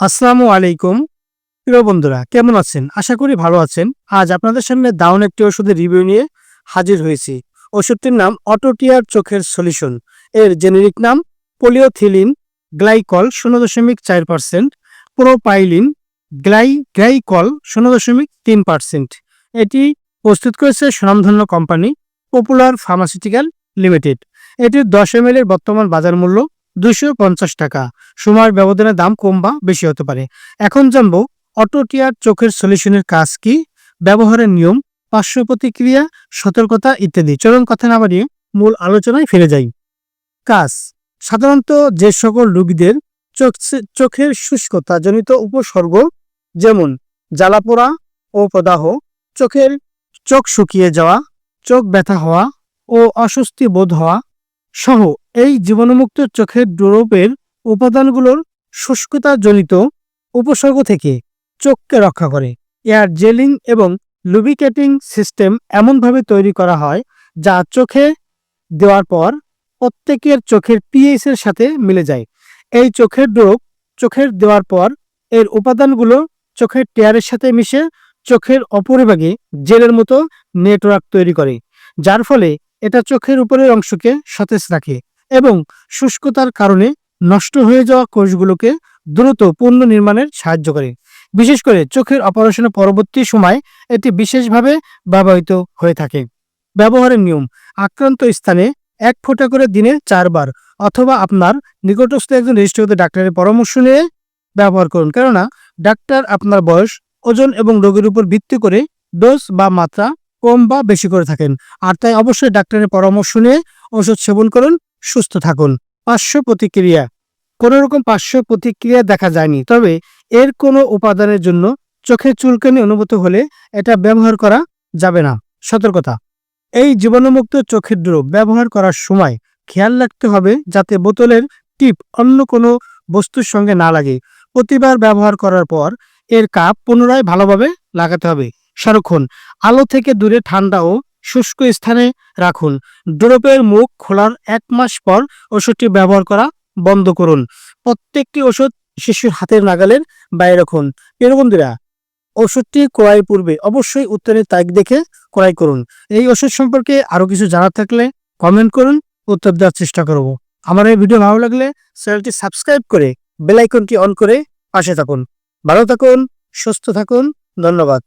আসসালামু আলাইকুম। প্রিয় বন্ধুরা, কেমন আছেন? আশা করি ভালো আছেন। আজ আপনাদের সামনে দাউন একটি ওষুধের রিভিউ নিয়ে হাজির হয়েছি। ওষুধটির নাম অটোটিয়ার চোখের সলিউশন। এর জেনেরিক নাম পোলিওথিলিন গ্লাইকল শূন্য দশমিক চার পার্সেন্ট, প্রোপাইলিন গ্লাই গ্লাইকল শূন্য দশমিক তিন পার্সেন্ট। এটি প্রস্তুত করেছে স্বনামধন্য কোম্পানি পপুলার ফার্মাসিউটিক্যাল লিমিটেড। এটির দশ এম এর বর্তমান বাজার মূল্য দুশো পঞ্চাশ টাকা। সময়ের ব্যবধানে দাম কম বা বেশি হতে পারে। এখন জানব, অটোটিয়ার চোখের সলিউশনের কাজ কি? ব্যবহারের নিয়ম পার্শ্ব প্রতিক্রিয়া সতর্কতা ইত্যাদি। চরম কথা না বাড়িয়ে মূল আলোচনায় ফিরে যাই। কাজ, সাধারণত যে সকল রোগীদের চোখ চোখের শুষ্কতা জনিত উপসর্গ যেমন জ্বালাপোড়া ও প্রদাহ, চোখের চোখ শুকিয়ে যাওয়া, চোখ ব্যথা হওয়া ও অস্বস্তি বোধ হওয়া সহ এই জীবাণুমুক্ত চোখের ডোরপের উপাদানগুলোর শুষ্কতা জনিত উপসর্গ থেকে চোখকে রক্ষা করে। এয়ার জেলিং এবং লুবিকেটিং সিস্টেম এমনভাবে তৈরি করা হয় যা চোখে দেওয়ার পর প্রত্যেকের চোখের পিএইচ এর সাথে মিলে যায়। এই চোখের ড্রপ চোখের দেওয়ার পর এর উপাদানগুলো চোখের টেয়ারের সাথে মিশে চোখের অপরিভাগে জেলের মতো নেটওয়ার্ক তৈরি করে, যার ফলে এটা চোখের উপরের অংশকে সতেজ রাখে এবং শুষ্কতার কারণে নষ্ট হয়ে যাওয়া কোষগুলোকে দ্রুত পুনর্নির্মাণের সাহায্য করে। বিশেষ করে চোখের অপারেশনের পরবর্তী সময় এটি বিশেষভাবে ব্যবহৃত হয়ে থাকে। ব্যবহারের নিয়ম, আক্রান্ত স্থানে এক ফোঁটা করে দিনে চারবার অথবা আপনার নিকটস্থ একজন রেজিস্ট্রিত ডাক্তারের পরামর্শ নিয়ে ব্যবহার করুন। কেননা, ডাক্তার আপনার বয়স, ওজন এবং রোগের উপর ভিত্তি করে ডোজ বা মাত্রা কম বা বেশি করে থাকেন। আর তাই অবশ্যই ডাক্তারের পরামর্শ নিয়ে ওষুধ সেবন করুন, সুস্থ থাকুন। পার্শ্ব প্রতিক্রিয়া। কোনো রকম পার্শ্ব প্রতিক্রিয়া দেখা যায়নি, তবে এর কোনো উপাদানের জন্য চোখে চুলকানি অনুভূত হলে এটা ব্যবহার করা যাবে না। সতর্কতা। এই জীবাণুমুক্ত চোখের ড্রপ ব্যবহার করার সময় খেয়াল রাখতে হবে যাতে বোতলের টিপ অন্য কোনো বস্তুর সঙ্গে না লাগে। প্রতিবার ব্যবহার করার পর এর কাপ পুনরায় ভালোভাবে লাগাতে হবে। সংরক্ষণ আলো থেকে দূরে ঠান্ডা ও শুষ্ক স্থানে রাখুন। ড্রপের মুখ খোলার এক মাস পর ওষুধটি ব্যবহার করা বন্ধ করুন। প্রত্যেকটি ওষুধ শিশুর হাতের নাগালের বাইরে রাখুন। প্রিয় বন্ধুরা, ওষুধটি ক্রয়ের পূর্বে অবশ্যই উত্তরের তারিখ দেখে ক্রয় করুন। এই ওষুধ সম্পর্কে আরও কিছু জানার থাকলে কমেন্ট করুন, উত্তর দেওয়ার চেষ্টা করব। আমার এই ভিডিও ভালো লাগলে চ্যানেলটি সাবস্ক্রাইব করে বেল আইকনটি অন করে পাশে থাকুন। ভালো থাকুন, সুস্থ থাকুন, ধন্যবাদ।